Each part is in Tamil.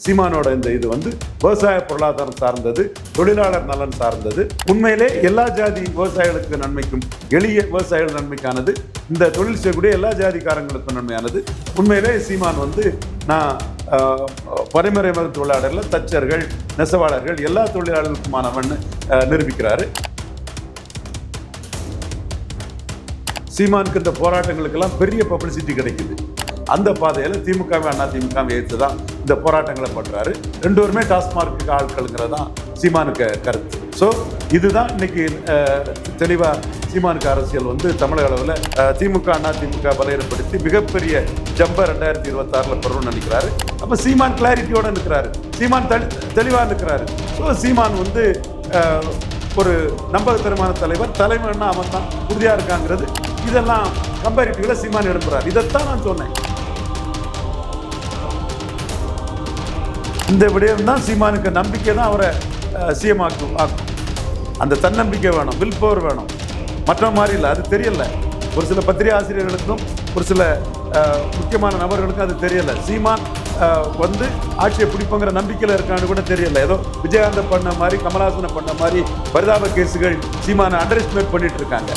சீமானோட இந்த இது வந்து விவசாய பொருளாதாரம் சார்ந்தது தொழிலாளர் நலன் சார்ந்தது. உண்மையிலே எல்லா ஜாதி விவசாயிகளுக்கு நன்மைக்கும் எளிய விவசாயிகள் நன்மைக்கானது. இந்த தொழில் செய்யக்கூடிய எல்லா ஜாதிக்காரங்களுக்கும் நன்மையானது. உண்மையிலே சீமான் வந்து நான் ஆஹ், பரிமறை தொழிலாளர்கள் தச்சர்கள் நெசவாளர்கள் எல்லா தொழிலாளர்களுக்குமானவன் நிரூபிக்கிறாரு. சீமானுக்கு இந்த போராட்டங்களுக்கெல்லாம் பெரிய பப்ளிசிட்டி கிடைக்குது. அந்த பாதையில் திமுகவை அண்ணா திமுக ஏற்று தான் இந்த போராட்டங்களை பண்ணுறாரு ரெண்டுவருமே டாஸ்மார்க்கு ஆட்களுங்கிறது தான் சீமானுக்கு கருத்து. ஸோ இதுதான் இன்னைக்கு தெளிவாக சீமானுக்கு அரசியல் வந்து தமிழக அளவில் திமுக அண்ணா திமுக பலையப்படுத்தி மிகப்பெரிய ஜம்பர் ரெண்டாயிரத்தி இருபத்தாறில் பெறணும்னு நினைக்கிறாரு. அப்போ சீமான் கிளாரிட்டியோட நிற்கிறாரு சீமான் தெளி தெளிவாக நிற்கிறாரு ஸோ சீமான் வந்து ஒரு நம்பகத்தரமான தலைவர் தலைவர்னா அவன் தான் உறுதியாக இருக்காங்கிறது இதெல்லாம் கம்பேரிட்டிவ்ல சீமான் எழுப்புறாரு. இதைத்தான் நான் சொன்னேன். இந்த விடயம் தான் சீமானுக்கு நம்பிக்கை தான் அவரை சிஎம் ஆக்கும் ஆக்கும். அந்த தன்னம்பிக்கை வேணும் வில் பவர் வேணும். மற்ற மாதிரி இல்லை அது தெரியல. ஒரு சில பத்திரிகை ஆசிரியர்களுக்கும் ஒரு சில முக்கியமான நபர்களுக்கும் அது தெரியல. சீமான் வந்து ஆட்சியை பிடிப்போங்கிற நம்பிக்கையில் இருக்கான்னு கூட தெரியல. ஏதோ விஜயகாந்த் பண்ண மாதிரி கமலஹாசனை பண்ண மாதிரி பரிதாப கேஸுகள் சீமானை அண்டர் எஸ்டிமேட் பண்ணிட்டு இருக்காங்க.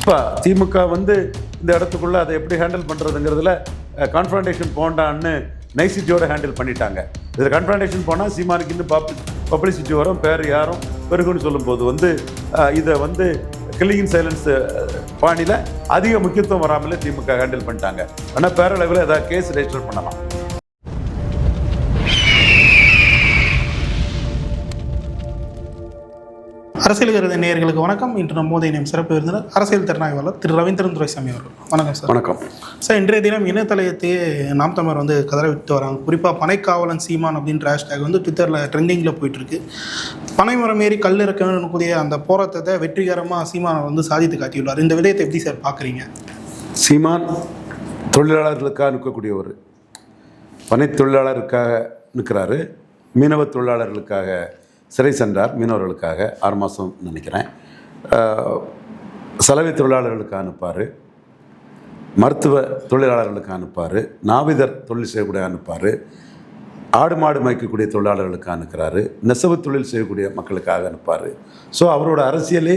இப்போ திமுக வந்து இந்த இடத்துக்குள்ள அதை எப்படி ஹேண்டில் பண்ணுறதுங்கிறதுல கான்ஃபரண்டேஷன் போண்டான்னு நைசிட்டியோட ஹேண்டில் பண்ணிட்டாங்க. இதில் கன்ஃபரண்டேஷன் போனால் சீமானுக்கு இன்னும் பப் பப்ளிசிட்டி வரும் பேர் யாரும் பெருகுன்னு சொல்லும்போது வந்து இதை வந்து கில்லிங் சைலன்ஸ் பாணியில் அதிக முக்கியத்துவம் வராமலே திமுக ஹேண்டில் பண்ணிட்டாங்க. ஆனால் பேரளவில் ஏதாவது கேஸ் ரெஜிஸ்டர் பண்ணலாம். அரசியல் கருத நேயர்களுக்கு வணக்கம். இன்று நம்ம மோதி நேம் சிறப்பு விருந்தினர் அரசியல் திறனாய்வாளர் திரு ரவீந்திரன் துரைசாமி அவர்கள். வணக்கம் சார். வணக்கம். சார் இன்றைய தினம் இணையதளத்தையே நாம் தமிழர் வந்து கதற விட்டு வராங்க. குறிப்பாக பனைக்காவலன் சீமான் அப்படின்ற ஹேஷ்டேக் வந்து ட்விட்டரில் ட்ரெண்டிங்கில் போயிட்டுருக்கு. பனைமரம் ஏறி கல் இறக்கக்கூடிய அந்த போராட்டத்தை வெற்றிகரமாக சீமான் வந்து சாதித்து காட்டியுள்ளார். இந்த விடயத்தை எப்படி சார் பார்க்குறீங்க? சீமான் தொழிலாளர்களுக்காக நிற்கக்கூடியவர். பனை தொழிலாளருக்காக நிற்கிறாரு. மீனவ தொழிலாளர்களுக்காக சிறை சென்றார் மீனவர்களுக்காக ஆறு மாதம் நினைக்கிறேன். சலவை தொழிலாளர்களுக்கு அனுப்பார். மருத்துவ தொழிலாளர்களுக்கு அனுப்பார். நாவிதர் தொழில் செய்யக்கூடிய அனுப்பார். ஆடு மாடு மேய்க்கக்கூடிய தொழிலாளர்களுக்கு அனுப்புகிறாரு நெசவு தொழில் செய்யக்கூடிய மக்களுக்காக அனுப்பார். ஸோ அவரோட அரசியலே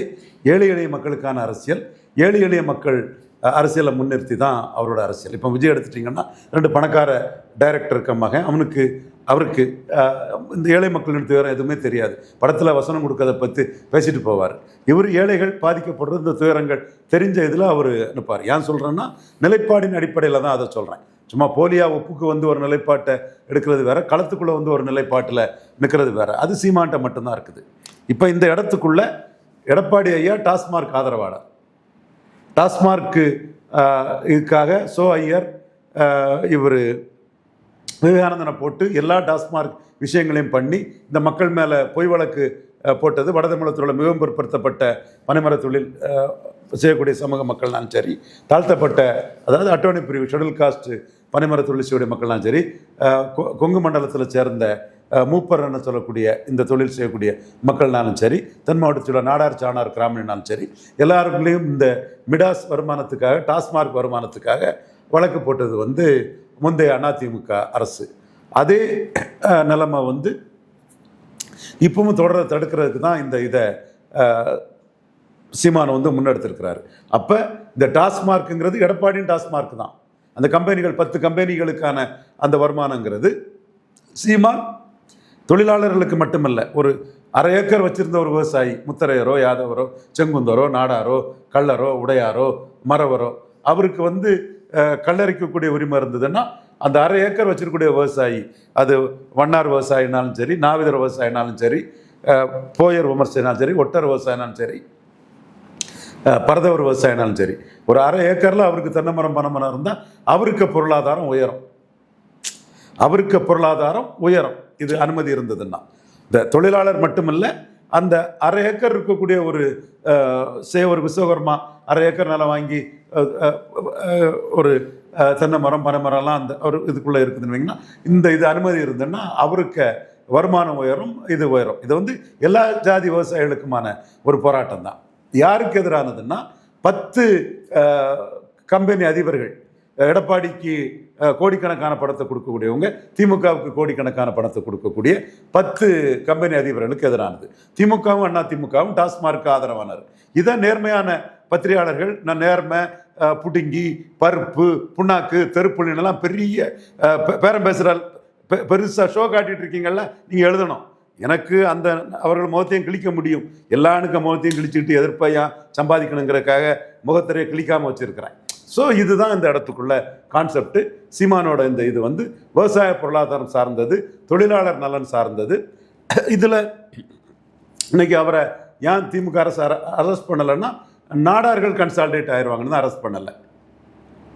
ஏழை எளிய மக்களுக்கான அரசியல். ஏழை எளிய மக்கள் அரசியலை முன்னிறுத்தி தான் அவரோட அரசியல். இப்போ விஜய் எடுத்துட்டிங்கன்னா ரெண்டு பணக்கார டைரக்டர் இருக்க மகன் அவனுக்கு அவருக்கு இந்த ஏழை மக்களின் வேறு எதுவுமே தெரியாது. படத்தில் வசனம் கொடுக்கறத பற்றி பேசிட்டு போவார். இவர் ஏழைகள் பாதிக்கப்படுறது இந்த துயரங்கள் தெரிஞ்ச இதில் அவர் அனுப்பார் ஏன் சொல்கிறேன்னா நிலைப்பாடின் அடிப்படையில் தான் அதை சொல்கிறேன் சும்மா போலியா ஒப்புக்கு வந்து ஒரு நிலைப்பாட்டை எடுக்கிறது வேற களத்துக்குள்ளே வந்து ஒரு நிலைப்பாட்டில் நிற்கிறது வேற. அது சீமான்ட்ட மட்டும்தான் இருக்குது. இப்போ இந்த இடத்துக்குள்ளே எடப்பாடி ஐயா டாஸ்மார்க் ஆதரவாளர். டாஸ்மார்க்கு இதுக்காக சோ ஐயர் இவர் விவேகானந்தனை போட்டு எல்லா டாஸ்மார்க் விஷயங்களையும் பண்ணி இந்த மக்கள் மேலே பொய் வழக்கு போட்டது வடதமிழத்தில் மிகவும் பிற்படுத்தப்பட்ட பனைமர தொழில் செய்யக்கூடிய சமூக மக்கள்னாலும் சரி தாழ்த்தப்பட்ட அதாவது அட்டோனி பிரிவு ஷெடியூல் காஸ்ட் பனைமர தொழில் செய்யக்கூடிய மக்கள்னாலும் சரி கொ- கொங்கு மண்டலத்தில் சேர்ந்த அஹ், மூப்பர் சொல்லக்கூடிய இந்த தொழில் செய்யக்கூடிய மக்கள்னாலும் சரி தென் மாவட்டத்தில் உள்ள நாடார் சாணார் கிராமணினாலும் சரி எல்லாருக்குள்ளேயும் இந்த மிடாஸ் வருமானத்துக்காக டாஸ்மார்க் வருமானத்துக்காக வழக்கு போட்டது வந்து முந்தைய அதிமுக அரசு. அதே நிலைமை வந்து இப்பவும் தொடர தடுக்கிறதுக்கு தான் இந்த இதை சீமானை வந்து முன்னெடுத்திருக்கிறாரு. அப்போ இந்த டாஸ்மார்க்குங்கிறது எடப்பாடியின் டாஸ்மார்க் தான். அந்த கம்பெனிகள் பத்து கம்பெனிகளுக்கான அந்த வருமானங்கிறது சீமான் தொழிலாளர்களுக்கு மட்டுமல்ல ஒரு அரை ஏக்கர் வச்சிருந்த ஒரு விவசாயி முத்தரையரோ யாதவரோ செங்குந்தரோ நாடாரோ கள்ளரோ உடையாரோ மரவரோ அவருக்கு வந்து அஹ், கல்லறைக்கக்கூடிய உரிமை இருந்ததுன்னா அந்த அரை ஏக்கர் வச்சிருக்கக்கூடிய விவசாயி அது வண்ணார் விவசாயினாலும் சரி நாவிதர் விவசாயினாலும் சரி போயர் விமர்சனாலும் சரி ஒட்டர் விவசாயினாலும் சரி பரதவர் விவசாயினாலும் சரி ஒரு அரை ஏக்கரில் அவருக்கு தென்னை மரம் இருந்தால் அவருக்கு பொருளாதாரம் உயரும். அவருக்கு பொருளாதாரம் உயரும். இது அனுமதி இருந்ததுன்னா. இந்த தொழிலாளர் மட்டுமல்ல அந்த அரை ஏக்கர் இருக்கக்கூடிய ஒரு அஹ், சே ஒரு விஸ்வகர்மா அரை ஏக்கர் நிலம் வாங்கி ஒரு தென்னை மரம் பனை மரம்லாம் அந்த ஒரு இதுக்குள்ளே இருக்குதுன்னு வைங்கன்னா இந்த இது அனுமதி இருந்ததுன்னா அவருக்கு வருமானம் உயரும் இது உயரும். இது வந்து எல்லா ஜாதி விவசாயிகளுக்குமான ஒரு போராட்டம் தான் யாருக்கு எதிரானதுன்னா பத்து கம்பெனி அதிபர்கள் எடப்பாடிக்கு கோடிக்கணக்கான பணத்தை கொடுக்கக்கூடியவங்க திமுகவுக்கு கோடிக்கணக்கான பணத்தை கொடுக்கக்கூடிய பத்து கம்பெனி அதிபர்களுக்கு எதிரானது. திமுகவும் அண்ணா திமுகவும் டாஸ்மார்க்கு ஆதரவானார் இதான் நேர்மையான பத்திரிகையாளர்கள் நான் நேர்மை புடுங்கி பருப்பு புண்ணாக்கு தெருப்புலாம் பெரிய பேரம் பேசுகிற பெருசாக ஷோ காட்டிட்டு இருக்கீங்கல்ல நீங்கள் எழுதணும். எனக்கு அந்த அவர்கள் முகத்தையும் கிழிக்க முடியும். எல்லாருக்கும் முகத்தையும் கிழிச்சிட்டு எதிர்ப்பையா சம்பாதிக்கணுங்கிறக்காக முகத்திரையை கிழிக்காமல் வச்சுருக்கிறேன். ஸோ இதுதான் இந்த இடத்துக்குள்ள கான்செப்ட் சீமானோட இந்த இது வந்து விவசாய பொருளாதாரம் சார்ந்தது தொழிலாளர் நலன் சார்ந்தது. இதில் இன்னைக்கு அவரை ஏன் திமுக அரசு அரெஸ்ட் பண்ணலைன்னா நாடார்கள் கன்சால்டேட் ஆயிடுவாங்கன்னு தான் அரெஸ்ட் பண்ணலை.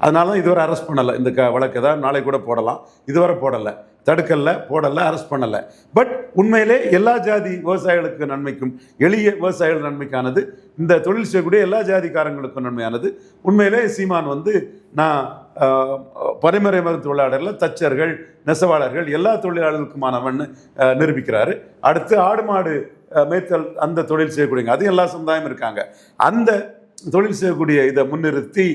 அதனால தான் இதுவரை அரெஸ்ட் பண்ணலை. இந்த க வழக்கு தான் நாளை கூட போடலாம் இதுவரை போடலை. தடுக்கலை போடலை அரெஸ்ட் பண்ணலை. பட் உண்மையிலே எல்லா ஜாதி விவசாயிகளுக்கு நன்மைக்கும் எளிய விவசாயிகள் நன்மைக்கானது இந்த தொழில் செய்யக்கூடிய எல்லா ஜாதிக்காரங்களுக்கும் நன்மையானது. உண்மையிலே சீமான் வந்து நான் ஆஹ், பரிமறை மருந்து தொழிலாளர்கள் தச்சர்கள் நெசவாளர்கள் எல்லா தொழிலாளர்களுக்குமானவன் நிரூபிக்கிறாரு. அடுத்து ஆடு மாடு மேய்த்தல் அந்த தொழில் செய்யக்கூடியவங்க அதுவும் எல்லா சமுதாயம் இருக்காங்க. அந்த தொழில் செய்யக்கூடிய இதை முன்னிறுத்தி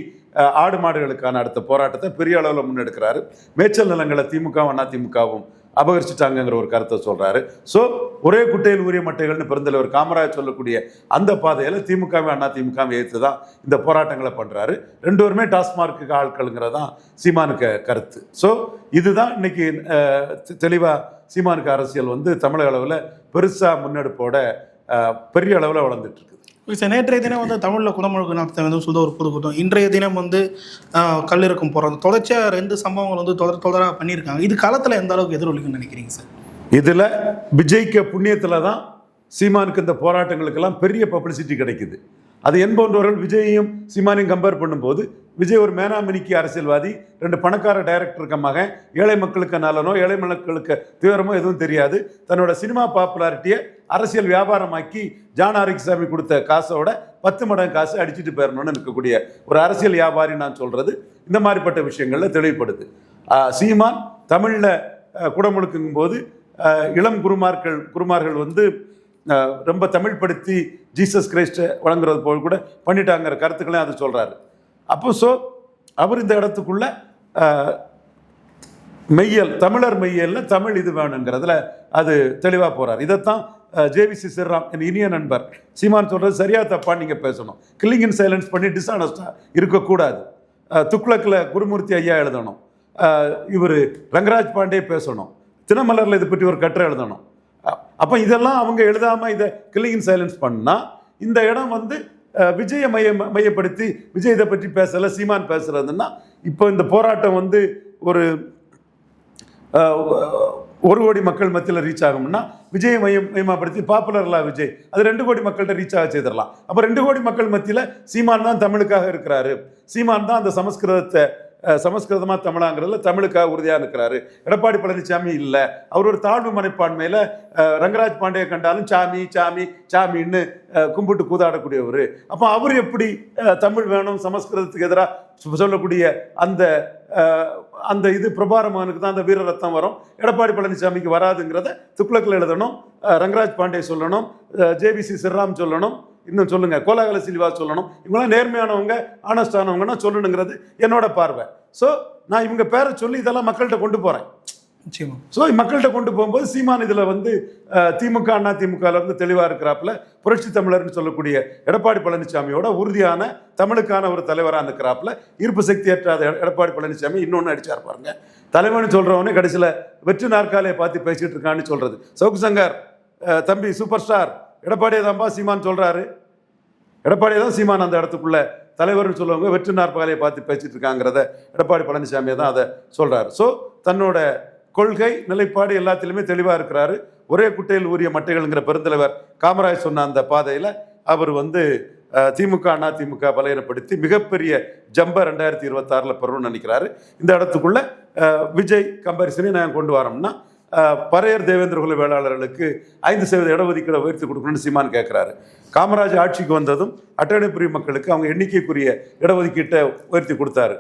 ஆடு மாடுகளுக்கான அடுத்த போராட்டத்தை பெரிய அளவில் முன்னெடுக்கிறாரு. மேய்ச்சல் நிலங்களை திமுகவும் அதிமுகவும் அபகரிச்சிட்டாங்கங்கிற ஒரு கருத்தை சொல்றாரு. ஸோ ஒரே குட்டையில் உரிய மட்டைகள்னு பெருந்தலைவர் காமராஜ் சொல்லக்கூடிய அந்த பாதையில் திமுகவே அண்ணா திமுகவை ஏற்று தான் இந்த போராட்டங்களை பண்றாரு. ரெண்டு பேருமே டாஸ்மார்க்கு ஆட்கள்ங்கிறதான் சீமானுக்கு கருத்து. ஸோ இதுதான் இன்னைக்கு தெளிவாக தெளிவா சீமானுக்கு அரசியல் வந்து தமிழக அளவில் பெருசா முன்னெடுப்போட பெரிய அளவில் வளர்ந்துட்டு சார் நேற்றைய தினம் வந்து தமிழில் குடமுழுக்கு நடத்த வந்து சொல்ல ஒரு பொதுக்கூட்டம் இன்றைய தினம் வந்து ஆஹ், கல்லிறக்கம் போகிறது தொடர்ச்சியாக ரெண்டு சம்பவங்கள் வந்து தொடர் தொடராக பண்ணியிருக்காங்க. இது காலத்தில் எந்த அளவுக்கு எதிரொலிக்குன்னு நினைக்கிறீங்க சார்? இதில் விஜய்க்கு புண்ணியத்தில் தான் சீமானுக்கு இந்த போராட்டங்களுக்கெல்லாம் பெரிய பப்ளிசிட்டி கிடைக்குது. அது என்போன்றவர்கள் விஜயையும் சீமானையும் கம்பேர் பண்ணும்போது விஜய் ஒரு மேனாமினிக்கு அரசியல்வாதி ரெண்டு பணக்கார டைரக்டருக்கு மகன் ஏழை மக்களுக்கு நலனோ ஏழை மக்களுக்கு தீவிரமோ எதுவும் தெரியாது. தன்னோட சினிமா பாப்புலாரிட்டியை அரசியல் வியாபாரமாக்கி ஜான் ஆரோக்கியசாமி கொடுத்த காசோட பத்து மடங்கு காசு அடிச்சுட்டு போயிடணும்னு இருக்கக்கூடிய ஒரு அரசியல் வியாபாரி நான் சொல்கிறது இந்த மாதிரிப்பட்ட விஷயங்களில் தெளிவுபடுது. சீமான் தமிழில் குடமுழுக்குங்கும் போது இளம் குருமார்கள் குருமார்கள் வந்து ரொம்ப தமிழ் படுத்தி ஜீசஸ் கிரைஸ்ட்டை வழங்குறது போல் கூட பண்ணிட்டாங்கிற கருத்துக்களையும் அது சொல்கிறாரு அப்போ ஸோ அவர் இந்த இடத்துக்குள்ள மெய்யல் தமிழர் மெய்யல்னு தமிழ் இது வேணுங்கிறதுல அது தெளிவாக போகிறார் இதைத்தான் ஜேவிசி சிறாம் என் இனிய நண்பர் சீமான் சொல்கிறது சரியா தப்பா நீங்கள் பேசணும். கில்லிங் இன் சைலன்ஸ் பண்ணி டிஸ்ஆனஸ்டா இருக்கக்கூடாது. துக்ளக்கில் குருமூர்த்தி ஐயா எழுதணும். இவர் ரங்கராஜ் பாண்டே பேசணும். தினமலரில் இது பற்றி ஒரு கட்டுரை எழுதணும். அப்போ இதெல்லாம் அவங்க எழுதாமல் இதை கில்லிங் சைலன்ஸ் பண்ணால் இந்த இடம் வந்து விஜய விஜயை மைய மையப்படுத்தி விஜய் இதை பற்றி பேசலை சீமான் பேசுகிறதுன்னா இப்போ இந்த போராட்டம் வந்து ஒரு ஒரு கோடி மக்கள் மத்தியில் ரீச் ஆகும்னா விஜய் மையம் மயமாப்படுத்தி பாப்புலர்லா விஜய் அது ரெண்டு கோடி மக்கள்கிட்ட ரீச் ஆக செய்திடலாம். அப்போ ரெண்டு கோடி மக்கள் மத்தியில் சீமான் தான் தமிழுக்காக இருக்கிறாரு. சீமான் தான் அந்த சமஸ்கிருதத்தை சமஸ்கிருதமா தமிழாங்கிறதுல தமிழுக்காக உறுதியாக இருக்கிறாரு. எடப்பாடி பழனிசாமி இல்லை. அவர் ஒரு தாழ்வு மனப்பான்மையில் ரங்கராஜ் பாண்டியை கண்டாலும் சாமி சாமி சாமின்னு கும்பிட்டு கூதாடக்கூடியவர். அப்போ அவர் எப்படி தமிழ் வேணும் சமஸ்கிருதத்துக்கு எதிராக சொல்லக்கூடிய அந்த அந்த இது பிரபாரமகனுக்கு தான் அந்த வீர ரத்தம் வரும். எடப்பாடி பழனிசாமிக்கு வராதுங்கிறத துக்ளக்கில் எழுதணும் ரங்கராஜ் பாண்டே சொல்லணும் ஜேபிசி சிறராம் சொல்லணும் இன்னும் சொல்லுங்க. கோலாகல சில்வா சொல்லணும். இவங்களாம் நேர்மையானவங்க ஆனஸ்டானவங்கன்னா சொல்லணுங்கிறது என்னோட பார்வை. ஸோ நான் இவங்க பேரை சொல்லி இதெல்லாம் மக்கள்கிட்ட கொண்டு நிச்சயமா. ஸோ மக்கள்கிட்ட கொண்டு போகும்போது சீமான் இதில் வந்து திமுக அண்ணா திமுகல இருந்து தெளிவாக இருக்கிறாப்புல. புரட்சி தமிழர்னு சொல்லக்கூடிய எடப்பாடி பழனிசாமியோட உறுதியான தமிழுக்கான ஒரு தலைவராக இருக்கிறாப்புல ஈர்ப்பு சக்தி ஏற்றாத எட- எடப்பாடி பழனிசாமி இன்னொன்று அடிச்சார் பாருங்க. தலைவன் சொல்றவனே கடைசியில் வெற்றி நாற்காலியை பார்த்து பேசிட்டு இருக்கான்னு சொல்றது. சவுக்கு சங்கர் தம்பி சூப்பர் ஸ்டார் எடப்பாடியை தான்பா சீமான் சொல்றாரு. எடப்பாடி தான் சீமான் அந்த இடத்துக்குள்ள தலைவர்னு சொல்லுவாங்க வெற்றி நாற்காலியை பார்த்து பேசிட்டு இருக்காங்கிறத எடப்பாடி பழனிசாமியை தான் அதை சொல்கிறார் ஸோ தன்னோட கொள்கை நிலைப்பாடு எல்லாத்திலுமே தெளிவாக இருக்கிறாரு. ஒரே குட்டையில் ஊரிய மட்டைகள்ங்கிற பெருந்தலைவர் காமராஜ் சொன்ன அந்த பாதையில் அவர் வந்து திமுக அண்ணா திமுக பலையனப்படுத்தி மிகப்பெரிய ஜம்ப ரெண்டாயிரத்தி இருபத்தாறில் பெறணும்னு நினைக்கிறாரு. இந்த இடத்துக்குள்ள விஜய் கம்பாரிசனை நான் கொண்டு வரோம்னா பறையர் தேவேந்திரகுல வேளாளர்களுக்கு ஐந்து சதவீத இடஒதுக்கீடை உயர்த்தி கொடுக்கணும்னு சீமான் கேட்குறாரு காமராஜ் ஆட்சிக்கு வந்ததும் அட்டவணைப்புரிய மக்களுக்கு அவங்க எண்ணிக்கைக்குரிய இடஒதுக்கீட்டை உயர்த்தி கொடுத்தாரு.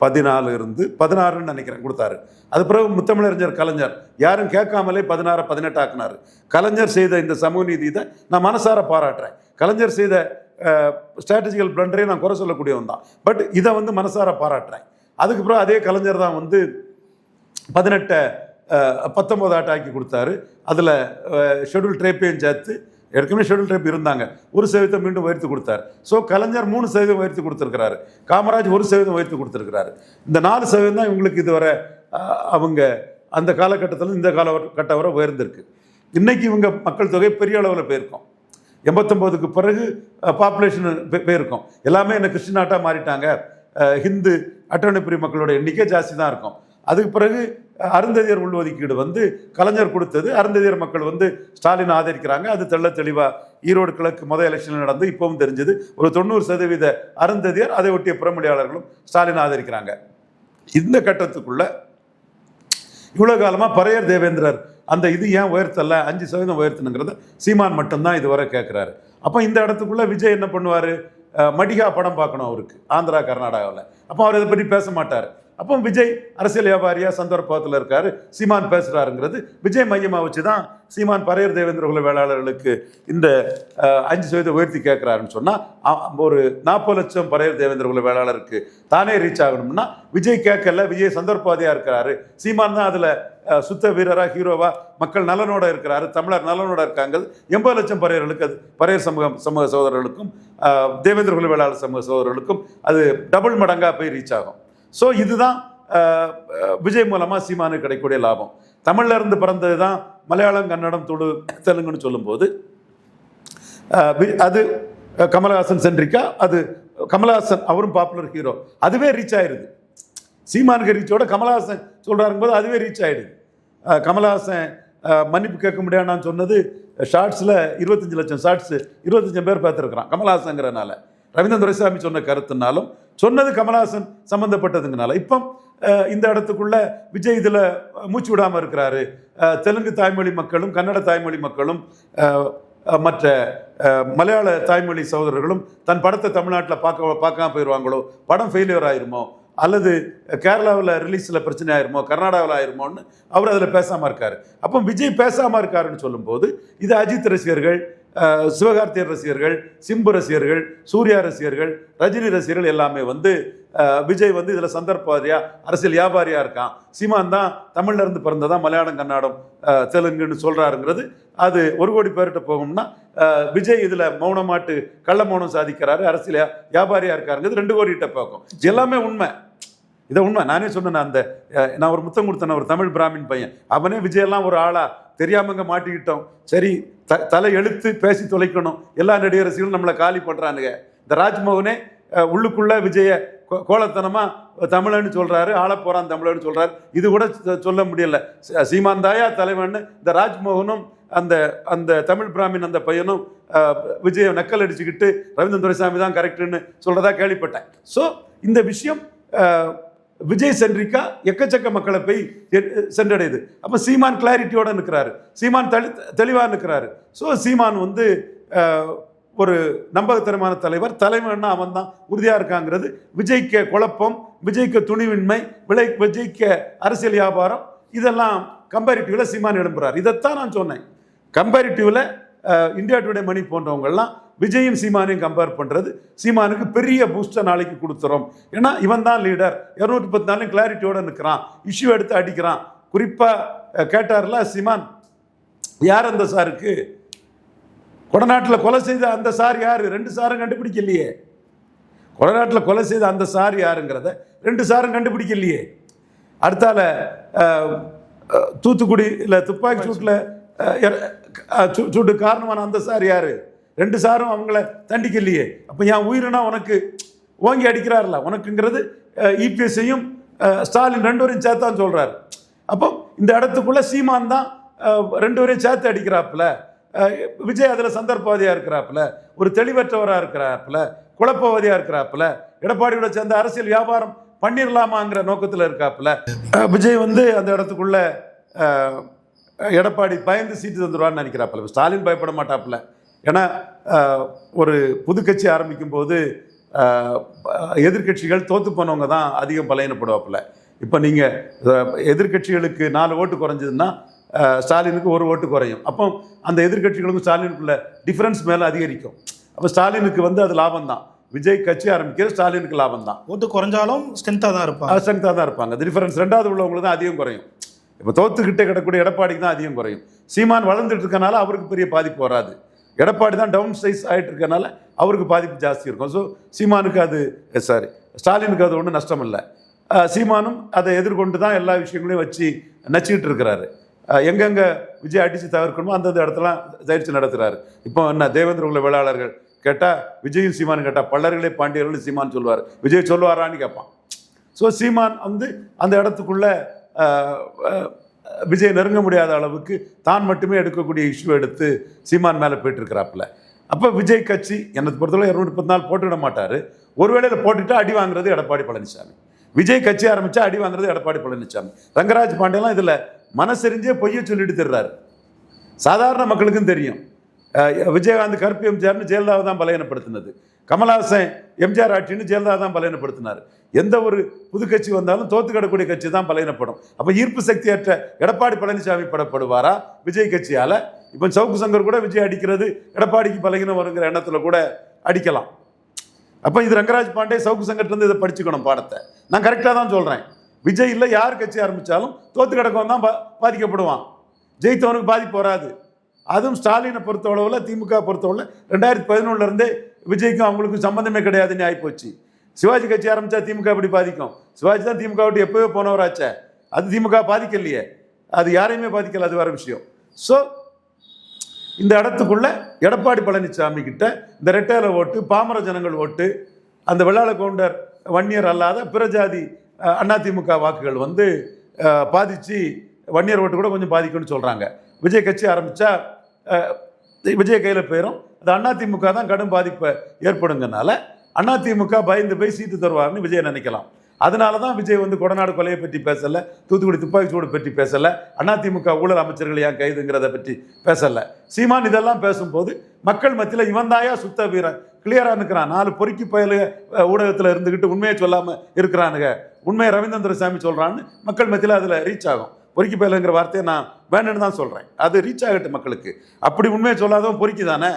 பதினாலு இருந்து பதினாறுன்னு நினைக்கிறேன் கொடுத்தாரு. அது பிறகு முத்தமிழறிஞர் கலைஞர் யாரும் கேட்காமலே பதினாறு பதினெட்டு ஆக்குனார். கலைஞர் செய்த இந்த சமூக நீதி இதை நான் மனசார பாராட்டுறேன். கலைஞர் செய்த ஸ்ட்ராட்டஜிக்கல் பிளண்டரையும் நான் குறை சொல்லக்கூடியவன் தான். பட் இதை வந்து மனசார பாராட்டுறேன். அதுக்கப்புறம் அதே கலைஞர் தான் வந்து பதினெட்டை பத்தொம்போது ஆக்கி கொடுத்தாரு. அதில் ஷெட்யூல் ட்ரேப்பையும் சேர்த்து ஏற்கனவே ஷெட்யூல் ட்ரேப் இருந்தாங்க. ஒரு சதவீதத்தை மீண்டும் உயர்த்தி கொடுத்தாரு. ஸோ கலைஞர் மூணு சதவீதம் உயர்த்தி கொடுத்துருக்கிறாரு. காமராஜ் ஒரு சதவீதம் உயர்த்தி கொடுத்துருக்கிறாரு. இந்த நாலு சதவீதம் தான் இவங்களுக்கு இதுவரை அவங்க அந்த காலகட்டத்தில் இந்த காலகட்டம் வரை உயர்ந்திருக்கு. இன்றைக்கி இவங்க மக்கள் தொகை பெரிய அளவில் போயிருக்கோம். எண்பத்தொம்போதுக்கு பிறகு பாப்புலேஷன் போயிருக்கோம். எல்லாமே என்ன கிறிஸ்டினாட்டாக மாறிட்டாங்க. அஹ், ஹிந்து அட்டவணைப்புரி மக்களோட எண்ணிக்கை ஜாஸ்தி தான் இருக்கும். அதுக்கு பிறகு அருந்ததியர் உள்ஒதுக்கீடு வந்து கலைஞர் கொடுத்தது. அருந்ததியர் மக்கள் வந்து ஸ்டாலின் ஆதரிக்கிறாங்க. அது தெள்ள தெளிவாக ஈரோடு கிழக்கு முதல் எலெக்ஷனில் நடந்து இப்பவும் தெரிஞ்சது. ஒரு தொண்ணூறு சதவீத அருந்ததியர் அதை ஒட்டிய புறமொழியாளர்களும் ஸ்டாலின் ஆதரிக்கிறாங்க. இந்த கட்டத்துக்குள்ள இவ்வளோ காலமாக பரையர் தேவேந்திரர் அந்த இது ஏன் உயர்த்தல? அஞ்சு சதவீதம் உயர்த்தணுங்கிறத சீமான் மட்டும்தான் இதுவரை கேட்குறாரு அப்போ இந்த இடத்துக்குள்ள விஜய் என்ன பண்ணுவார்? மடிகா படம் பார்க்கணும் அவருக்கு ஆந்திரா கர்நாடகாவில். அப்போ அவர் இதை பற்றி பேச மாட்டார். அப்போ விஜய் அரசியல் வியாபாரியாக சந்தர்ப்பத்தில் இருக்கார். சீமான் பேசுகிறாருங்கிறது விஜய் மையமாக வச்சு தான் சீமான் பரையர் தேவேந்திர குல வேளாளர்களுக்கு இந்த அஞ்சு சதவீதம் உயர்த்தி கேட்குறாருன்னு சொன்னால் ஒரு நாற்பது லட்சம் பரையர் தேவேந்திர குல வேளாளருக்கு தானே ரீச் ஆகணும்னா விஜய் கேட்கல விஜய் சந்தர்ப்பவாதியாக இருக்கிறாரு. சீமான் தான் அதில் சுத்த வீரராக ஹீரோவாக மக்கள் நலனோட இருக்கிறாரு தமிழர் நலனோட இருக்காங்க எண்பது லட்சம் பறையர்களுக்கு அது பறையர் சமூகம் சமூக சகோதரர்களுக்கும் தேவேந்திர குல வேளாளர் சமூக சகோதரர்களுக்கும் அது டபுள் மடங்காக போய் ரீச் ஆகும். ஸோ இதுதான் விஜய் மூலமாக சீமானுக்கு கிடைக்கக்கூடிய லாபம். தமிழ்ல இருந்து பிறந்தது தான் மலையாளம் கன்னடம் தொடு தெலுங்குன்னு சொல்லும்போது அது கமலஹாசன் சென்றிக்கா அது கமலஹாசன் அவரும் பாப்புலர் ஹீரோ அதுவே ரீச் ஆயிடுது சீமானுக்கு ரீச்சோட கமலஹாசன் சொல்கிறாருங்க போது அதுவே ரீச் ஆயிடுது. கமலஹாசன் மன்னிப்பு கேட்க முடியாதுன்னு சொன்னது ஷார்ட்ஸில் இருபத்தஞ்சு லட்சம் ஷார்ட்ஸு இருபத்தஞ்சி பேர் பார்த்துருக்குறான் கமலஹாசங்கிறனால ரவீந்திரன் துரைசாமி சொன்ன கருத்துனாலும் சொன்னது கமலஹாசன் சம்மந்தப்பட்டதுங்கனால இப்போ இந்த இடத்துக்குள்ள விஜய் இதில் மூச்சு விடாமல் இருக்கிறாரு. தெலுங்கு தாய்மொழி மக்களும் கன்னட தாய்மொழி மக்களும் மற்ற மலையாள தாய்மொழி சகோதரர்களும் தன் படத்தை தமிழ்நாட்டில் பார்க்க பார்க்காம போயிடுவாங்களோ? படம் ஃபெயிலியர் ஆயிருமோ? அல்லது கேரளாவில் ரிலீஸில் பிரச்சனை ஆயிருமோ? கர்நாடகாவில் ஆயிருமோன்னு அவர் அதில் பேசாமல் இருக்கார். அப்போ விஜய் பேசாமல் இருக்காருன்னு சொல்லும்போது இது அஜித் ரசிகர்கள் சிவகார்த்தியர் ரசிகர்கள் சிம்பு ரசிகர்கள் சூர்யா ரசிகர்கள் ரஜினி ரசிகர்கள் எல்லாமே வந்து விஜய் வந்து இதில் சந்தர்ப்பவாதியா அரசியல் வியாபாரியாக இருக்கான். சீமான் தான் தமிழ்லேருந்து பிறந்ததான் மலையாளம் கன்னடம் தெலுங்குன்னு சொல்கிறாருங்கிறது அது ஒரு கோடி பேர்கிட்ட போகும்னா விஜய் இதில் மௌனமாட்டு கள்ள மௌனம் சாதிக்கிறாரு அரசியல் வியாபாரியாக வியாபாரியா இருக்காருங்கிறது ரெண்டு கோடிக்கிட்ட போகும். இது எல்லாமே உண்மை. இதை உண்மை. நானே சொன்னேன் அந்த நான் ஒரு முத்தம் கொடுத்தேன் ஒரு தமிழ் பிராமின் பையன். அவனே விஜயெல்லாம் ஒரு ஆளா தெரியாமங்க மாட்டிக்கிட்டோம். சரி த தலை எழுத்து பேசி தொலைக்கணும். எல்லா நடிகரசிகளும் நம்மளை காலி பண்ணுறானுங்க இந்த ராஜ்மோகனே உள்ளுக்குள்ளே விஜய கோ- கோலத்தனமாக தமிழன்னு சொல்கிறாரு ஆள போறான் தமிழன்னு சொல்கிறாரு இது கூட சொல்ல முடியல. சீமாந்தாயா சீமான் தாயா தலைவன் இந்த ராஜ்மோகனும் அந்த அந்த தமிழ் பிராமின் அந்த பையனும் அஹ், விஜயை நக்கல் அடிச்சுக்கிட்டு ரவீந்திரன் துரைசாமி தான் கரெக்டுன்னு சொல்கிறதா கேள்விப்பட்டேன். ஸோ இந்த விஷயம் விஜய் சென்றிக்கா எக்கச்சக்க மக்களை போய் சென்றடையுது. அப்போ சீமான் கிளாரிட்டியோடு நிற்கிறாரு சீமான் தெளி தெளிவாக நிற்கிறாரு ஸோ சீமான் வந்து ஒரு நம்பகத்தரமான தலைவர். தலைவன்னா அவன் தான் உறுதியாக இருக்காங்கிறது. விஜய்க்க குழப்பம் விஜய்க்கு துணிவின்மை விளை விஜய்க்க அரசியல் வியாபாரம் இதெல்லாம் கம்பேரிட்டிவில் சீமான் எழும்புறார். இதைத்தான் நான் சொன்னேன். கம்பேரிட்டிவில் இந்தியா டுடே மணி போன்றவங்கள்லாம் விஜயும் சீமானையும் கம்பேர் பண்ணுறது சீமானுக்கு பெரிய பூஸ்டர் நாளைக்கு கொடுத்துறோம். ஏன்னா இவன் தான் லீடர் இரநூத்தி பத்து நாளையும் கிளாரிட்டியோட நிற்கிறான் இஷ்யூ எடுத்து அடிக்கிறான். குறிப்பாக கேட்டார்ல சீமான் யார் அந்த சாருக்கு? கொடநாட்டில் கொலை செய்த அந்த சார் யார்? ரெண்டு சாரும் கண்டுபிடிக்கலையே. கொடநாட்டில் கொலை செய்த அந்த சார் யாருங்கிறத ரெண்டு சாரும் கண்டுபிடிக்கலையே. அடுத்தால தூத்துக்குடியில் துப்பாக்கி சூட்டில் சூட்டு காரணமான அந்த சார் யார்? ரெண்டு சாரும் அவங்கள தண்டிக்கலையே. அப்போ என் உயிரினா உனக்கு ஓங்கி அடிக்கிறார்ல உனக்குங்கிறது இபிஎஸ்ஸையும் ஸ்டாலின் ரெண்டு வரையும் சேர்த்தான் சொல்கிறார் அப்போ இந்த இடத்துக்குள்ளே சீமான் தான் ரெண்டு வரையும் சேர்த்து அடிக்கிறாப்புல. விஜய் அதில் சந்தர்ப்பவாதியாக இருக்கிறாப்புல ஒரு தெளிவற்றவராக இருக்கிறாப்புல குழப்பவாதியாக இருக்கிறாப்புல எடப்பாடியோட சேர்ந்த அரசியல் வியாபாரம் பண்ணிடலாமாங்கிற நோக்கத்தில் இருக்காப்புல. விஜய் வந்து அந்த இடத்துக்குள்ள எடப்பாடி பயந்து சீட்டு தந்துடுவான்னு நினைக்கிறாப்புல. ஸ்டாலின் பயப்பட மாட்டாப்புல. ஏன்னா ஒரு புது கட்சி ஆரம்பிக்கும் போது அஹ், எதிர்க்கட்சிகள் தோத்து போனவங்க தான் அதிகம் பலையனப்படுவாப்புல இப்போ நீங்கள் எதிர்க்கட்சிகளுக்கு நாலு ஓட்டு குறைஞ்சதுன்னா ஸ்டாலினுக்கு ஒரு ஓட்டு குறையும். அப்போ அந்த எதிர்க்கட்சிகளுக்கும் ஸ்டாலினுக்குள்ள டிஃப்ரென்ஸ் மேலே அதிகரிக்கும். அப்போ ஸ்டாலினுக்கு வந்து அது லாபம் தான். விஜய் கட்சி ஆரம்பிக்கிற ஸ்டாலினுக்கு லாபம் தான். ஓட்டு குறைஞ்சாலும் ஸ்ட்ரென்த்தாக தான் இருப்பாங்க. ஸ்ட்ரென்த்தாக தான் இருப்பாங்க. அந்த டிஃபரன்ஸ் ரெண்டாவது உள்ளவங்களுக்கு தான் அதிகம் குறையும். இப்போ தோத்துக்கிட்டே கிடக்கூடிய எடப்பாடிக்கு தான் அதிகம் குறையும். சீமான் வளர்ந்துட்டு இருக்கனால அவருக்கு பெரிய பாதிப்பு வராது. எடப்பாடி தான் டவுன் சைஸ் ஆகிட்டு இருக்கனால அவருக்கு பாதிப்பு ஜாஸ்தி இருக்கும். ஸோ சீமானுக்கு அது eh, சாரி ஸ்டாலினுக்கு அது ஒன்றும் நஷ்டம் இல்லை சீமானும் அதை எதிர்கொண்டு தான் எல்லா விஷயங்களையும் வச்சு நச்சிக்கிட்டு இருக்கிறாரு. எங்கெங்கே விஜய் அடித்து தவிர்க்கணுமோ அந்தந்த இடத்துல பயிற்சி நடத்துகிறாரு இப்போ என்ன தேவேந்திர உள்ள வேளாளர்கள் கேட்டால் விஜயும் சீமானு கேட்டால் பல்லர்களே பாண்டியர்கள் சீமான் சொல்லுவார் விஜய் சொல்லுவாரான்னு கேட்பான். ஸோ சீமான் வந்து அந்த இடத்துக்குள்ள விஜய் நெருங்க முடியாத அளவுக்கு தான் மட்டுமே எடுக்கக்கூடிய இஷ்யூ எடுத்து சீமான் மேலே போயிட்டுருக்கிறாப்புல. அப்போ விஜய் கட்சி என்னை பொறுத்தவரை இரநூத்தி பத்து நாள் போட்டுவிட மாட்டார். ஒருவேளையில போட்டுட்டா அடி வாங்குறது எடப்பாடி பழனிசாமி விஜய் கட்சி ஆரம்பித்தா அடி வாங்குறது எடப்பாடி பழனிசாமி ரங்கராஜ் பாண்டியெல்லாம் இதில் மனசெரிஞ்சே பொய்ய சொல்லிட்டு தர்றாரு. சாதாரண மக்களுக்கும் தெரியும். விஜயகாந்த் கருப்பு எம்ஜிஆர்னு ஜெயலலிதாவை தான் பலையனப்படுத்தினது கமல்ஹாசன் எம்ஜிஆர் ஆட்சின்னு ஜெயலலிதா தான் பலையனப்படுத்தினார் எந்த ஒரு புது கட்சி வந்தாலும் தோத்து கிடக்கூடிய கட்சி தான் பலையனப்படும் அப்போ ஈர்ப்பு சக்தியற்ற எடப்பாடி பழனிசாமி படப்படுவாரா? விஜய் கட்சியால்? இப்போ சவுக்கு சங்கர் கூட விஜய் அடிக்கிறது எடப்பாடிக்கு பலகீனம் வருங்கிற எண்ணத்தில் கூட அடிக்கலாம். அப்போ இது ரங்கராஜ் பாண்டே சவுக்கு சங்கர்லேருந்து இதை படிச்சுக்கணும் பாடத்தை. நான் கரெக்டாக தான் சொல்கிறேன் விஜய் இல்லை யார் கட்சி ஆரம்பித்தாலும் தோத்து கிடக்கவன் தான் பா பாதிக்கப்படுவான். ஜெயித்தவனுக்கு பாதிப்பு வராது. அதுவும் ஸ்டாலினை பொறுத்தளவில் திமுக பொறுத்தளவில் ரெண்டாயிரத்தி பதினொன்றுலேருந்தே விஜய்க்கும் அவங்களுக்கும் சம்மந்தமே கிடையாதுன்னு ஆகிப்போச்சு சிவாஜி கட்சி ஆரம்பித்தா திமுக எப்படி பாதிக்கும்? சிவாஜி தான் திமுக விட்டு எப்போவே போனவராச்சே அது திமுக பாதிக்கலையே. அது யாரையுமே பாதிக்கல அது வேறு விஷயம். ஸோ இந்த இடத்துக்குள்ள எடப்பாடி பழனிசாமி கிட்ட இந்த ரெட்டையில ஓட்டு பாமர ஜனங்கள் ஓட்டு அந்த வெள்ளாள கவுண்டர் வன்னியர் அல்லாத பிறஜாதி அண்ணா திமுக அதிமுக வாக்குகள் வந்து பாதித்து பாதிச்சு வன்னியர் ஓட்டு கூட கொஞ்சம் பாதிக்கும்னு சொல்கிறாங்க விஜய் கட்சி ஆரம்பித்தா விஜய் கையில் போயிடும் அது அதிமுக தான் கடும் பாதிப்பை ஏற்படுங்கனால அதிமுக பயந்து போய் சீட்டு தருவார்னு விஜய் நினைக்கலாம். அதனால தான் விஜய் வந்து கொடநாடு கொலையை பற்றி பேசல தூத்துக்குடி துப்பாக்கி சூடு பற்றி பேசலை அதிமுக ஊழல் அமைச்சர்கள் ஏன் கைதுங்கிறத பற்றி பேசலை. சீமான் இதெல்லாம் பேசும்போது மக்கள் மத்தியில் இவன் தாயா சுத்த வீரன் கிளியராக இருக்கிறான் நாலு பொறுக்கி பயலு ஊடகத்தில் இருந்துக்கிட்டு உண்மையை சொல்லாமல் இருக்கிறானுங்க. உண்மையை ரவீந்திர சாமி சொல்கிறான்னு மக்கள் மத்தியில் அதில் ரீச் ஆகும். பொறுக்கி பயலுங்கிற வார்த்தையை நான் வேணும்னு தான் சொல்கிறேன் அது ரீச் ஆகட்டும் மக்களுக்கு. அப்படி உண்மையை சொல்லாதவன் பொறுக்கி தானே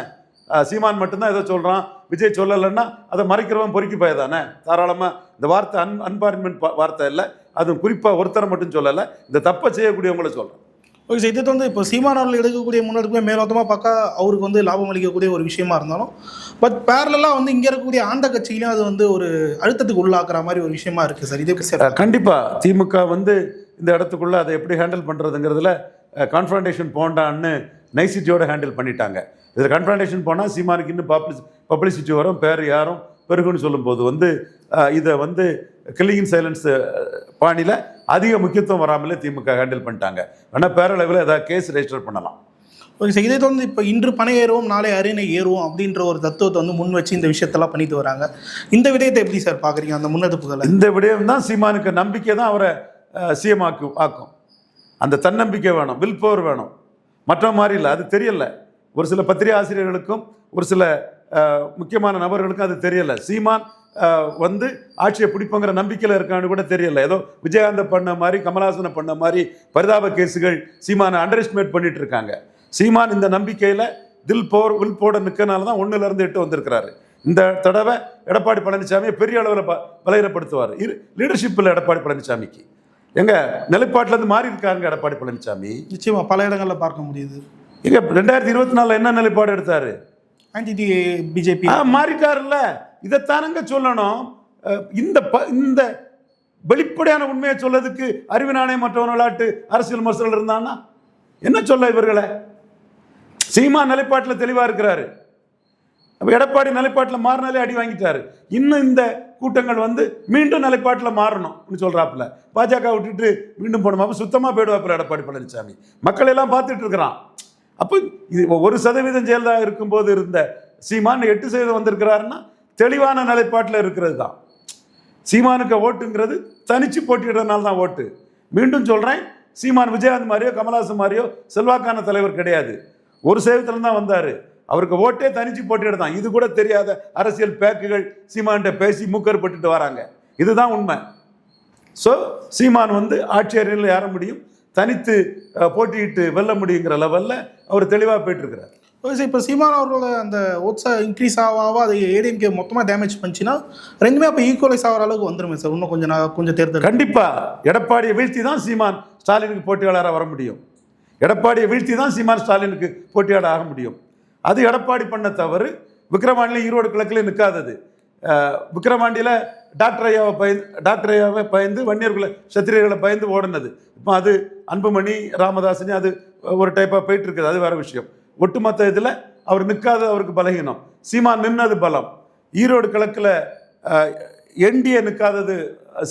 சீமான் மட்டும்தான் ஏதோ சொல்கிறான் விஜய் சொல்லலைன்னா அதை மறைக்கிறவன் பொறுக்கி போய் தானே தாராளமாக இந்த வார்த்தை அன் அன்பார்மெண்ட் வார்த்தை இல்லை அதுவும் குறிப்பாக ஒருத்தரை மட்டும் சொல்லலை இந்த தப்பை செய்யக்கூடியவங்கள சொல்கிறேன் ஓகே சார் இது வந்து இப்போ சீமானவர்கள் எடுக்கக்கூடிய முன்னெடுப்புமே மேலோட்டமாக பார்க்க அவருக்கு வந்து லாபம் அளிக்கக்கூடிய ஒரு விஷயமா இருந்தாலும் பட் பேரலாக வந்து இங்கே இருக்கக்கூடிய ஆந்த கட்சியிலையும் அது வந்து ஒரு அழுத்தத்துக்கு உள்ளாக்குற மாதிரி ஒரு விஷயமா இருக்குது சார் இது எப்படி சார் அஹ் கண்டிப்பா திமுக வந்து இந்த இடத்துக்குள்ள அதை எப்படி ஹேண்டில் பண்றதுங்கிறதுல கான்ஃபரண்டேஷன் போண்டான்னு நைசிட்டியோட ஹேண்டில் பண்ணிட்டாங்க. இதில் கான்ஃபரண்டேஷன் போனால் சீமானுக்கு இன்னும் பப்ளிஸ் பப்ளிசிட்டி வரும் பேர் யாரும் பெருகுன்னு சொல்லும்போது வந்து இதை வந்து கில்லிங் சைலன்ஸ் பாணியில் அதிக முக்கியத்துவம் வராமலே திமுக ஹேண்டில் பண்ணிட்டாங்க. ஆனால் பேரளவில் ஏதாவது கேஸ் ரெஜிஸ்டர் பண்ணலாம். ஓகே சார் இதை வந்து இப்போ இன்று பணம் ஏறுவோம் நாளை அரியணை ஏறுவோம் அப்படின்ற ஒரு தத்துவத்தை வந்து முன் வச்சு இந்த விஷயத்தெல்லாம் பண்ணிட்டு வராங்க. இந்த விடயத்தை எப்படி சார் பார்க்குறீங்க? அந்த முன்னெடுப்புகளை? இந்த விடயம் தான் சீமானுக்கு நம்பிக்கை தான் அவரை சிஎம் ஆக்கும் ஆக்கும். அந்த தன்னம்பிக்கை வேணும் வில் பவர் வேணும். மற்ற மாதிரி இல்லை அது தெரியல. ஒரு சில பத்திரிகை ஆசிரியர்களுக்கும் ஒரு சில முக்கியமான நபர்களுக்கும் அது தெரியலை. சீமான் வந்து ஆட்சியை பிடிப்போங்கிற நம்பிக்கையில் இருக்கான்னு கூட தெரியல. ஏதோ விஜயகாந்த் பண்ண மாதிரி கமலஹாசனை பண்ண மாதிரி பரிதாப கேஸுகள் சீமானை அண்டர் எஸ்டிமேட் பண்ணிட்டு இருக்காங்க. சீமான் இந்த நம்பிக்கையில் தில் போர் வில் போட நிற்கனால தான் ஒன்றுலேருந்து எட்டு வந்திருக்கிறாரு. இந்த தடவை எடப்பாடி பழனிசாமியை பெரிய அளவில் ப பலகீனப்படுத்துவார். இரு லீடர்ஷிப்பில் எடப்பாடி பழனிசாமிக்கு. எங்க நிலைப்பாட்டிலேருந்து மாறி இருக்காருங்க எடப்பாடி பழனிசாமி. நிச்சயமாக பல இடங்களில் பார்க்க முடியுது. எங்க ரெண்டாயிரத்தி இருபத்தி நாலில் என்ன நிலைப்பாடு எடுத்தாரு? Anti BJP. ஆ மாறிட்டாருல்ல. இதைத்தானங்க சொல்லணும். இந்த ப இந்த வெளிப்படையான உண்மையை சொல்லதுக்கு அறிவு நாணயம் மற்ற விளையாட்டு அரசியல் விமர்சகர்கள் இருந்தான்னா என்ன சொல்ல இவர்களை? சீமா நிலைப்பாட்டில் தெளிவாக இருக்கிறாரு. அப்போ எடப்பாடி நிலைப்பாட்டில் மாறினாலே அடி வாங்கிட்டாரு. இன்னும் இந்த கூட்டங்கள் வந்து மீண்டும் நிலைப்பாட்டில் மாறணும் சொல்கிறாப்புல பாஜக விட்டுட்டு மீண்டும் போகணும்? அப்போ சுத்தமாக போயிடுவாப்புல எடப்பாடி பழனிசாமி. மக்கள் எல்லாம் பார்த்துட்டு இருக்கிறான். அப்போ இது ஒரு சதவீதம் ஜெயலலிதா இருக்கும்போது இருந்த சீமான் எட்டு சதவீதம் வந்திருக்கிறாருன்னா தெளிவான நிலைப்பாட்டில் இருக்கிறது தான் சீமானுக்கு ஓட்டுங்கிறது தனிச்சு போட்டியிடுறதுனால தான் ஓட்டு. மீண்டும் சொல்கிறேன் சீமான் விஜயகாந்த் மாதிரியோ கமலாசன் மாதிரியோ செல்வாக்கான தலைவர் கிடையாது. ஒரு சதவீதத்தில் தான் வந்தார். அவருக்கு ஓட்டே தனிச்சு போட்டியிட தான் இது கூட தெரியாத அரசியல் பேக்குகள் சீமான்கிட்ட பேசி மூக்கற்பட்டுட்டு வராங்க. இதுதான் உண்மை. ஸோ சீமான் வந்து ஆட்சி ஏற முடியும். தனித்து போட்டியிட்டு வெல்ல முடியுங்கிற லெவலில் அவர் தெளிவாக போயிட்டுருக்கிறார். இப்போ சீமான் அவர்களோட அந்த ஓட்ஸை இன்க்ரீஸ் ஆக அது ஏடிஎம்கே மொத்தமாக டேமேஜ் பண்ணிச்சுன்னா ரெண்டுமே அப்போ ஈக்குவலைஸ் ஆகிற அளவுக்கு வந்துருமே சார் இன்னும் கொஞ்சம் நான் கொஞ்சம் தேர்தல் கண்டிப்பா. எடப்பாடியை வீழ்த்தி தான் சீமான் ஸ்டாலினுக்கு போட்டியாளராக வர முடியும். எடப்பாடியை வீழ்த்தி தான் சீமான் ஸ்டாலினுக்கு போட்டியாளர் ஆக முடியும். அது எடப்பாடி பண்ண தவறு விக்கிரவாண்டியில் ஈரோடு கிழக்கில் நிற்காதது அஹ், விக்கிரவாண்டியில் டாக்டர் ஐயாவை பயந்து டாக்டர் ஐயாவை பயந்து வன்னியர்களை சத்திரியர்களை பயந்து ஓடினது. இப்போ அது அன்புமணி ராமதாசனி அது ஒரு டைப்பாக போயிட்டு இருக்குது அது வேறு விஷயம். ஒட்டுமொத்த இதில் அவர் நிற்காத அவருக்கு பலகீனம். சீமான் நின்னது பலம். ஈரோடு கிழக்கில் என்டிஏ நிற்காதது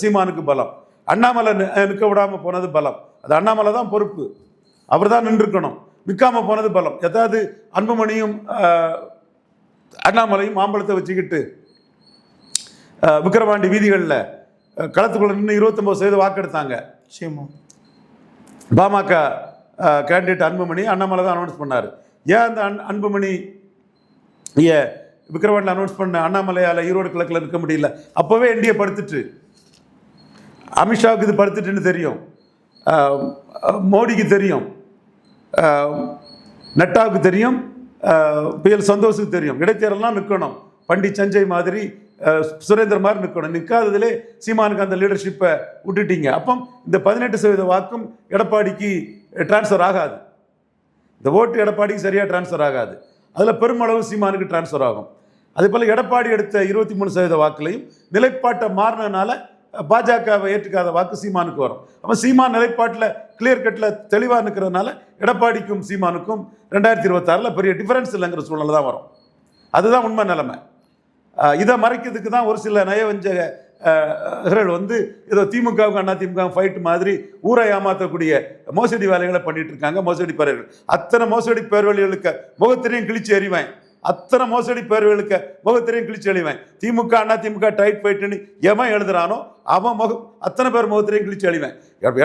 சீமானுக்கு பலம். அண்ணாமலை நிற்க விடாமல் போனது பலம். அது அண்ணாமலை தான் பொறுப்பு. அவர் தான் நின்றுக்கணும். நிற்காமல் போனது பலம். எதாவது அன்புமணியும் அண்ணாமலையும் மாம்பழத்தை வச்சுக்கிட்டு விக்கிரவாண்டி வீதிகளில் களத்துக்குள்ள நின்று இருபத்தொம்பது சதவீதம் வாக்கெடுத்தாங்க நிச்சயமா. பாமக கேண்டிடேட் அன்புமணி அண்ணாமலை தான் அனௌன்ஸ் பண்ணார். ஏன் அந்த அன் அன்புமணி ஏ விக்கிரவாண்டில் அனௌன்ஸ் பண்ண அண்ணாமலையால் ஈரோடு கிழக்கில் இருக்க முடியல? அப்போவே என்டிஏ படுத்துட்டு. அமித்ஷாவுக்கு இது படுத்துட்டுன்னு தெரியும். மோடிக்கு தெரியும். நட்டாவுக்கு தெரியும். பிஎல் சந்தோஷுக்கு தெரியும். இடைத்தேர்தலாம் நிற்கணும் பண்டிட் சஞ்சய் மாதிரி சுரேந்தர் மாதிரி நிற்கணும் நிற்காததிலே சீமானுக்கு அந்த லீடர்ஷிப்பை விட்டுட்டீங்க. அப்போ இந்த பதினெட்டு சதவீத வாக்கும் எடப்பாடிக்கு டிரான்ஸ்ஃபர் ஆகாது. இந்த ஓட்டு எடப்பாடிக்கு சரியாக டிரான்ஸ்ஃபர் ஆகாது. அதில் பெருமளவு சீமானுக்கு டிரான்ஸ்ஃபர் ஆகும். அதே போல் எடப்பாடி எடுத்த இருபத்தி மூணு சதவீத வாக்குலையும் நிலைப்பாட்டை மாறினதுனால பாஜகவை ஏற்றுக்காத வாக்கு சீமானுக்கு வரும். அப்போ சீமான் நிலைப்பாட்டில் கிளியர் கட்டில் தெளிவாக நிற்கிறதுனால எடப்பாடிக்கும் சீமானுக்கும் ரெண்டாயிரத்தி இருபத்தாறில் பெரிய டிஃபரன்ஸ் இல்லைங்கிற சூழ்நிலை தான் வரும். அதுதான் உண்மை நிலைமை. இதை மறைக்கிறதுக்கு தான் ஒரு சில நயவஞ்சகர்கள் வந்து ஏதோ திமுகவுக்கு அண்ணா திமுக ஃபைட் மாதிரி ஊரை ஏமாற்றக்கூடிய மோசடி வேலைகளை பண்ணிட்டு இருக்காங்க மோசடி பேர்கள் அத்தனை மோசடி பேர்வழிகளுக்கு முகத்திரையும் கிழிச்சு எறிவேன். அத்தனை மோசடி பேர்வழிகளுக்கு முகத்திரையும் கிழிச்சு எறிவேன். திமுக அண்ணா திமுக டைட் ஃபைட்டுன்னு எவன் எழுதுறானோ அவன் முக அத்தனை பேர் முகத்திரையும் கிழிச்சு எறிவேன்.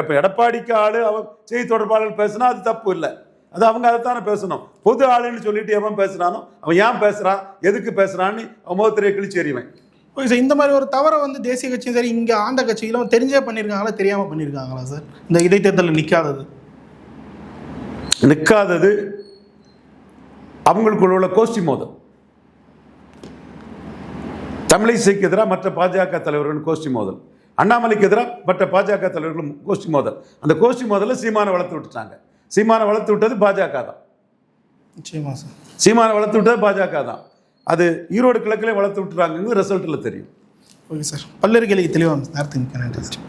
எப்போ எடப்பாடிக்கு ஆள் அவன் செய்தி தொடர்பாளர்கள் பேசுனா அது தப்பு இல்லை. அது அவங்க அதைத்தானே பேசணும். பொது ஆளுன்னு சொல்லிட்டு எவன் பேசுறானோ அவன் ஏன் பேசுறான் எதுக்கு பேசுறான்னு அவன் முகத்திரையை கிழிச்சு எறிவேன். ஓகே சார் இந்த மாதிரி ஒரு தவறை வந்து தேசிய கட்சியும் சரி இங்கே ஆண்ட கட்சிகளும் தெரிஞ்சே பண்ணியிருக்காங்களா தெரியாமல் பண்ணியிருக்காங்களா சார்? இந்த இடைத்தேர்தலில் நிற்காதது நிற்காதது அவங்களுக்குள்ள உள்ள கோஷ்டி மோதல். தமிழிசைக்கு எதிராக மற்ற பாஜக தலைவர்களும் கோஷ்டி மோதல். அண்ணாமலைக்கு எதிராக மற்ற பாஜக தலைவர்களும் கோஷ்டி மோதல். அந்த கோஷ்டி மோதலை சீமானை வளர்த்து விட்டுட்டாங்க. சீமானை வளர்த்து விட்டது பாஜக தான். நிச்சயமா சார். சீமானை வளர்த்து விட்டது பாஜக தான். அது ஈரோடு கிழக்கிலே வளர்த்து விட்டுறாங்கிறது ரிசல்ட்டில் தெரியும். Okay sir. பல்லரு கேள்வி தெளிவாக நேரத்துக்கு நன்றி சார்.